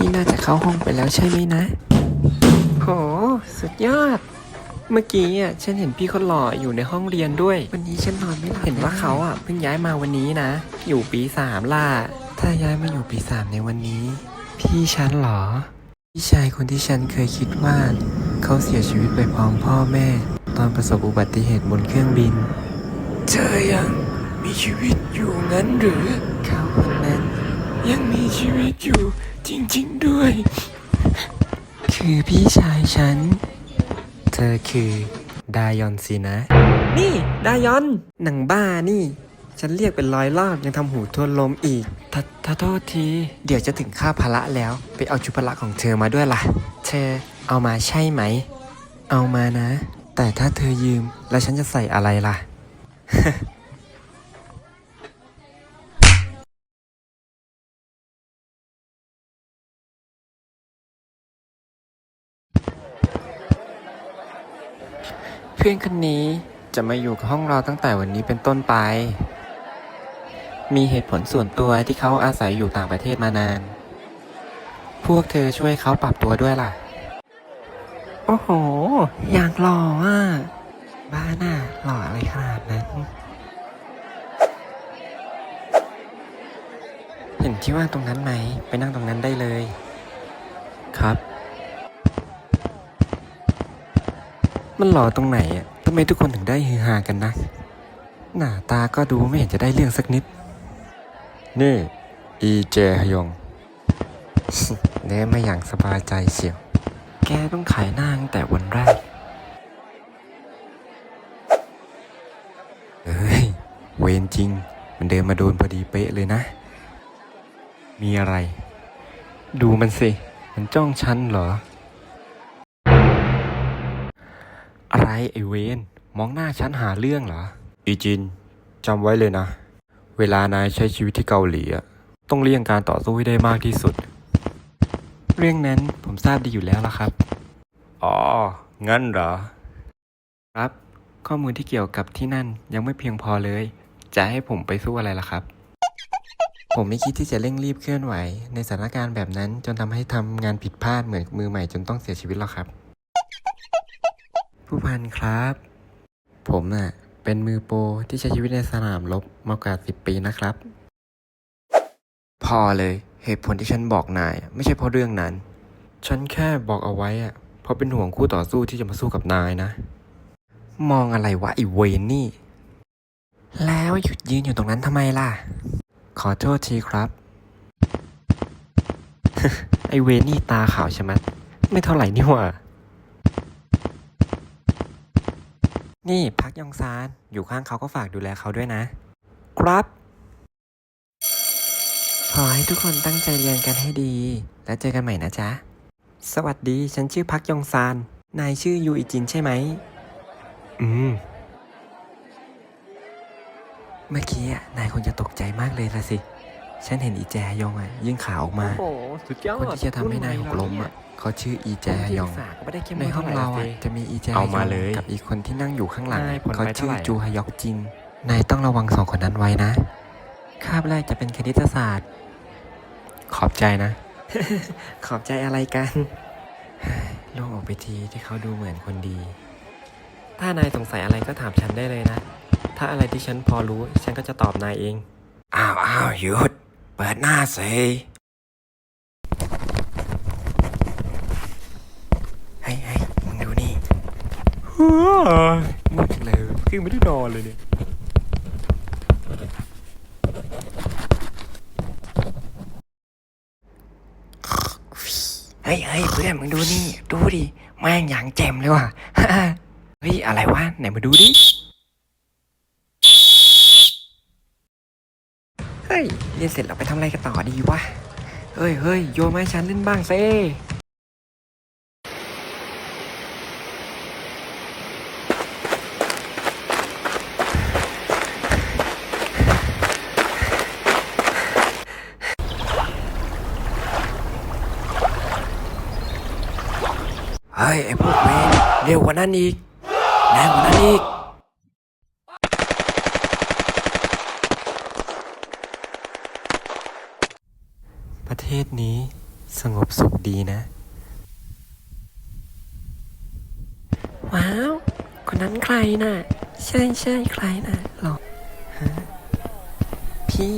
พี่น่าจะเข้าห้องไปแล้วใช่ไหมนะ โห สุดยอด เมื่อกี้อะฉันเห็นพี่เขาหล่ออยู่ในห้องเรียนด้วย วันนี้ฉันนอนไม่หลับเห็นว่าเขาอะเพิ่งย้ายมาวันนี้นะ อยู่ปีสามล่ะ ถ้าย้ายมาอยู่ปีสามในวันนี้ พี่ฉันเหรอ พี่ชายคนที่ฉันเคยคิดว่า เขาเสียชีวิตไปพร้อมพ่อแม่ ตอนประสบอุบัติเหตุบนเครื่องบิน เธอยังมีชีวิตอยู่งั้นหรือเขาคนนั้น ยังมีชีวิตอยู่จริงๆด้วย คือพี่ชายฉัน เธอคือดายอนสินะ นี่ ดายอน หนังบ้านี่ ฉันเรียกเป็นร้อยรอบยังทำหูทวนลมอีกทาทาโทษที เดี๋ยวจะถึงค่าพละแล้ว ไปเอาชุดพละของเธอมาด้วยล่ะ เธอเอามาใช่ไหม เอามานะ แต่ถ้าเธอยืมแล้วฉันจะใส่อะไรล่ะ เพื่อนคนนี้จะมาอยู่กับห้องเราตั้งแต่วันนี้เป็นต้นไป มีเหตุผลส่วนตัวที่เขาอาศัยอยู่ต่างประเทศมานาน พวกเธอช่วยเขาปรับตัวด้วยล่ะ โอ้โห อยากหล่ออะ บ้าน่ะหล่ออะไรขนาดนั้น เห็นที่ว่างตรงนั้นไหม ไปนั่งตรงนั้นได้เลย ครับ มันหล่อตรงไหนอะทำไมทุกคนถึงได้ฮือฮากันนะหน้าตาก็ดูไม่เห็นจะได้เรื่องสักนิด นี่ อีเจฮยองเน้มาอย่างสบายใจเชียว แกต้องขายหน้าตั้งแต่วันแรกเอ้ย เวรจริง มันเดินมาโดนพอดีเป๊ะเลยนะ มีอะไร ดูมันสิ มันจ้องฉันเหรอ ไรไอเวนมองหน้าฉันหาเรื่องเหรอ อีจินจำไว้เลยนะ เวลานายใช้ชีวิตที่เกาหลีอะต้องเลี่ยงการต่อสู้ให้ได้มากที่สุด เรื่องนั้นผมทราบดีอยู่แล้วล่ะครับ อ๋อ งั้นเหรอ ครับ ข้อมูลที่เกี่ยวกับที่นั่นยังไม่เพียงพอเลย จะให้ผมไปสู้อะไรล่ะครับ ผมไม่คิดที่จะเร่งรีบเคลื่อนไหว ในสถานการณ์แบบนั้นจนทำให้ทำงานผิดพลาดเหมือนมือใหม่จนต้องเสียชีวิตหรอกครับ ผู้พันครับ ผมน่ะ เป็นมือโปรที่ใช้ชีวิตในสนามรบมากกว่าสิบปีนะครับ พอเลยเหตุผลที่ฉันบอกนาย ไม่ใช่เพราะเรื่องนั้น ฉันแค่บอกเอาไว้อะเพราะเป็นห่วงคู่ต่อสู้ที่จะมาสู้กับนายนะ มองอะไรวะไอเวนนี่ แล้วหยุดยืนอยู่ตรงนั้นทำไมล่ะ ขอโทษทีครับ ไอเวนนี่ตาขาวใช่ไหมไม่เท่าไหร่นี่หว่า นี่พักยองซาน อยู่ข้างเขาก็ฝากดูแลเขาด้วยนะ ครับ ขอให้ทุกคนตั้งใจเรียนกันให้ดี แล้วเจอกันใหม่นะจ๊ะ สวัสดีฉันชื่อพักยองซาน นายชื่อยูอิจินใช่ไหม อืม เมื่อกี้อะนายคงจะตกใจมากเลยละสิ ฉันเห็นอีแจยองอะยิ่งขาออกมา โอ้โหสุดยอดคนที่จะทำให้นายหกล้มอะเขาชื่ออีแจยองไม่ได้เข้มในห้องเราอะจะมีอีแจเอายมาองเลยกับอีกคนที่นั่งอยู่ข้างหลังนายผลเขาไปชื่อเท่าไหร่ จูฮยอกจิน นายต้องระวังสองคนนั้นไว้นะ คาบแรกจะเป็นคณิตศาสตร์ ขอบใจนะ ขอบใจอะไรกัน โล่งออกไปทีที่เขาดูเหมือนคนดี ถ้านายสงสัยอะไรก็ถามฉันได้เลยนะ ถ้าอะไรที่ฉันพอรู้ฉันก็จะตอบนายเอง อ้าวอ้าวหยุด เปิดหน้าสิเฮ้ยเฮ้ยมึงดูนี่มืดจังเลยคือไม่ได้นอนเลยเนี่ย เฮ้ยเฮ้ยเพื่อนมึงดูนี่ ดูดิ แม่งอย่างแจ่มเลยว่ะ เฮ้ย อะไรวะ ไหนมาดูดิ เฮ้ยเรียนเสร็จเราไปทำอะไรกันต่อดีวะ เฮ้ยเฮ้ยโยนมาให้ฉันเล่นบ้างเซ่เฮ้ยไอพวกเวนเร็วกว่านั้นอีกแรงกว่านั้นอีก ประเทศนี้สงบสุขดีนะ ว้าว คนนั้นใครน่ะ ใช่ใช่ใครน่ะหรอฮะพี่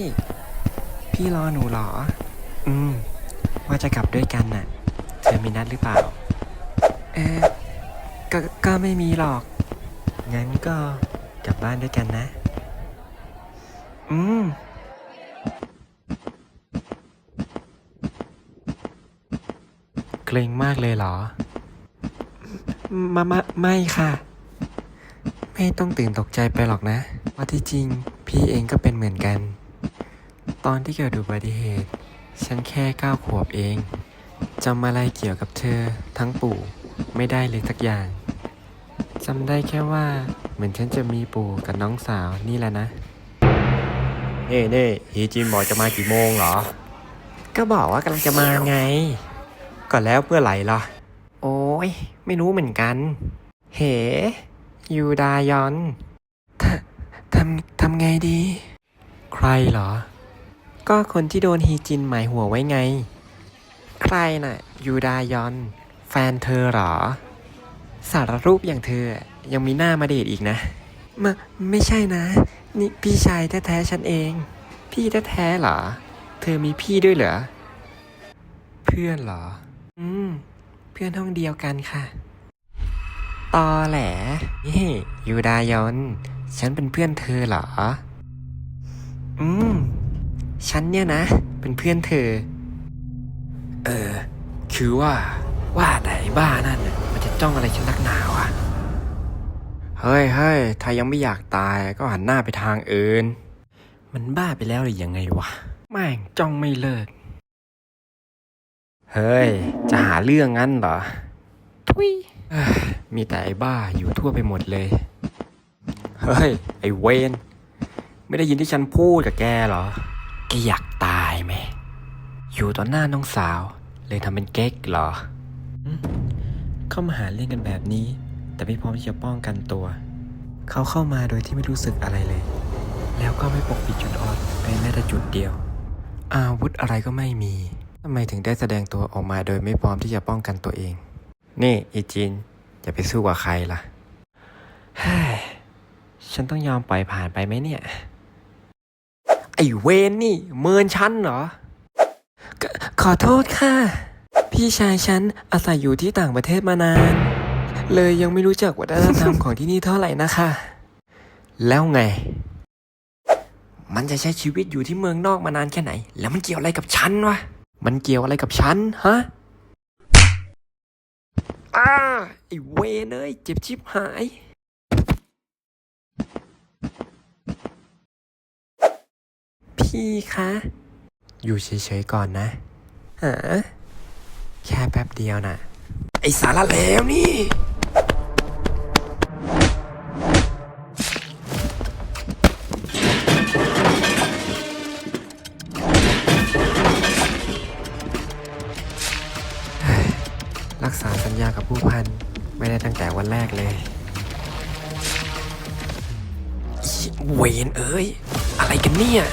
พี่รอหนูเหรอ อืม ว่าจะกลับด้วยกันน่ะ เธอมีนัดหรือเปล่า เออก็ก็ไม่มีหรอก งั้นก็กลับบ้านด้วยกันนะ อืม เกรงมากเลยเหรอ มามาไม่ค่ะ ไม่ต้องตื่นตกใจไปหรอกนะว่าที่จริงพี่เองก็เป็นเหมือนกัน ตอนที่เกิดอุบัติเหตุ ฉันแค่เก้าขวบเองจำอะไรเกี่ยวกับเธอทั้งปู่ไม่ได้เลยสักอย่างจำได้แค่ว่าเหมือนฉันจะมีปู่กับน้องสาวนี่แหละนะ เน่เน่ฮีจินบอกจะมากี่โมงเหรอ ก็บอกว่ากำลังจะมาไง ก็แล้วเพื่อไหร่ล่ะ โอ้ย ไม่รู้เหมือนกัน เห ยูดายอนททำ ทำไงดี ใครเหรอ ก็คนที่โดนฮีจินหมายหัวไว้ไง ใครน่ะ ยูดายอน แฟนเธอเหรอ สารรูปอย่างเธอยังมีหน้ามาเดทอีกนะมาไม่ใช่นะ นี่พี่ชายแท้ๆฉันเอง พี่แท้ๆเหรอ เธอมีพี่ด้วยเหรอ เพื่อนเหรอ อืม เพื่อนห้องเดียวกันค่ะ ตอแหลนี่ยูดายอน ฉันเป็นเพื่อนเธอเหรอ อืม ฉันเนี่ยนะ เป็นเพื่อนเธอ เออ คือว่า ว่าแต่ไอ้บ้านั่นน่ะมันจะจ้องอะไรฉันนักหนาวะเฮ้ยเฮ้ยถ้ายังไม่อยากตายก็หันหน้าไปทางอื่น มันบ้าไปแล้วหรือยังไงวะ แม่งจ้องไม่เลิก เฮ้ย จะหาเรื่องงั้นเหรอ ทุยเอ้ยมีแต่ไอ้บ้าอยู่ทั่วไปหมดเลย เฮ้ย ไอ้เวน ไม่ได้ยินที่ฉันพูดกับแกเหรอ แกอยากตายไหม อยู่ต่อหน้าน้องสาว เลยทำเป็นเก๊กเหรอ เข้ามาหาเรื่องกันแบบนี้ แต่ไม่พร้อมที่จะป้องกันตัว เขาเข้ามาโดยที่ไม่รู้สึกอะไรเลย แล้วก็ไม่ปกปิดจุดอ่อนไปแม้แต่จุดเดียว อาวุธอะไรก็ไม่มี ทำไมถึงได้แสดงตัวออกมาโดยไม่พร้อมที่จะป้องกันตัวเอง นี่อีจินจะไปสู้กับใครล่ะเฮ้ยฉันต้องยอมปล่อยผ่านไปไหมเนี่ย ไอ้เวนนี่ เมินฉันเหรอ ขอโทษค่ะ พี่ชายฉันอาศัยอยู่ที่ต่างประเทศมานาน เลยยังไม่รู้จักวัฒนธรรมของที่นี่เท่าไหร่นะคะ แล้วไง มันจะใช้ชีวิตอยู่ที่เมืองนอกมานานแค่ไหน แล้วมันเกี่ยวอะไรกับฉันวะ มันเกี่ยวอะไรกับฉันฮะอ้าไอ้เวนเอ้ยเจ็บชิบหาย พี่คะ อยู่เฉยๆก่อนนะฮะแค่แป๊บเดียวน่ะ ไอสารเลวนี่ กับผู้พัน ไม่ได้ตั้งแต่วันแรกเลยเวนเอ้ย อะไรกันเนี่ย